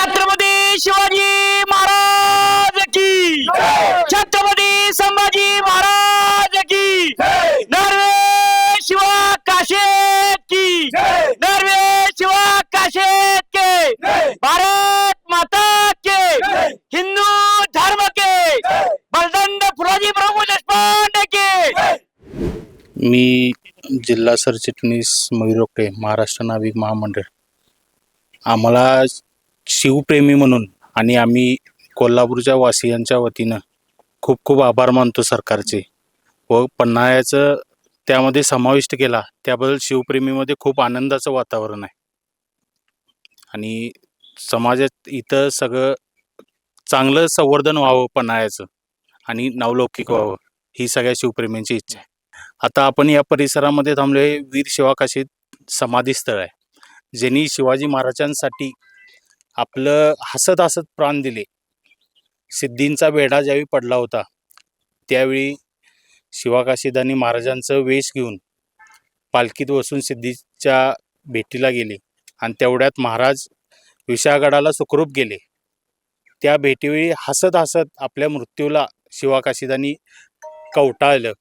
छत्रपती शिवाजी महाराज की. छत्रपती संभाजी महाराज की. नर्वे शिवा काशे की. नर्वे शिवा काशे के. भारत माता के. हिंदू धर्म के. बलदंड फुलाजी प्रभू देशपांडे के. मी जिल्हा सरचिटणीस मयुरोके महाराष्ट्र नाविक महामंडळ. आम्हाला शिवप्रेमी म्हणून आणि आम्ही कोल्हापूरच्या वासियांच्या वतीनं खूप खूप आभार मानतो सरकारचे. व पन्हाळ्याचं त्यामध्ये समाविष्ट केला त्याबद्दल शिवप्रेमीमध्ये खूप आनंदाचं वातावरण आहे. आणि समाजात इथं सगळं चांगलं संवर्धन व्हावं पन्हाळ्याचं आणि नावलौकिक व्हावं ही सगळ्या शिवप्रेमींची इच्छा आहे. आता आपण या परिसरामध्ये थांबलो हे वीर शिवाकाशीत समाधी स्थळ आहे. ज्यांनी शिवाजी महाराजांसाठी आपलं हसत हसत प्राण दिले. सिद्धींचा वेढा ज्यावेळी पडला होता त्यावेळी शिवाकाशीदानी महाराजांचं वेश घेऊन पालखीत बसून सिद्धीच्या भेटीला गेले आणि तेवढ्यात महाराज विशाळगडाला सुखरूप गेले. त्या भेटीवेळी हसत हसत आपल्या मृत्यूला शिवाकाशीदानी कवटाळलं.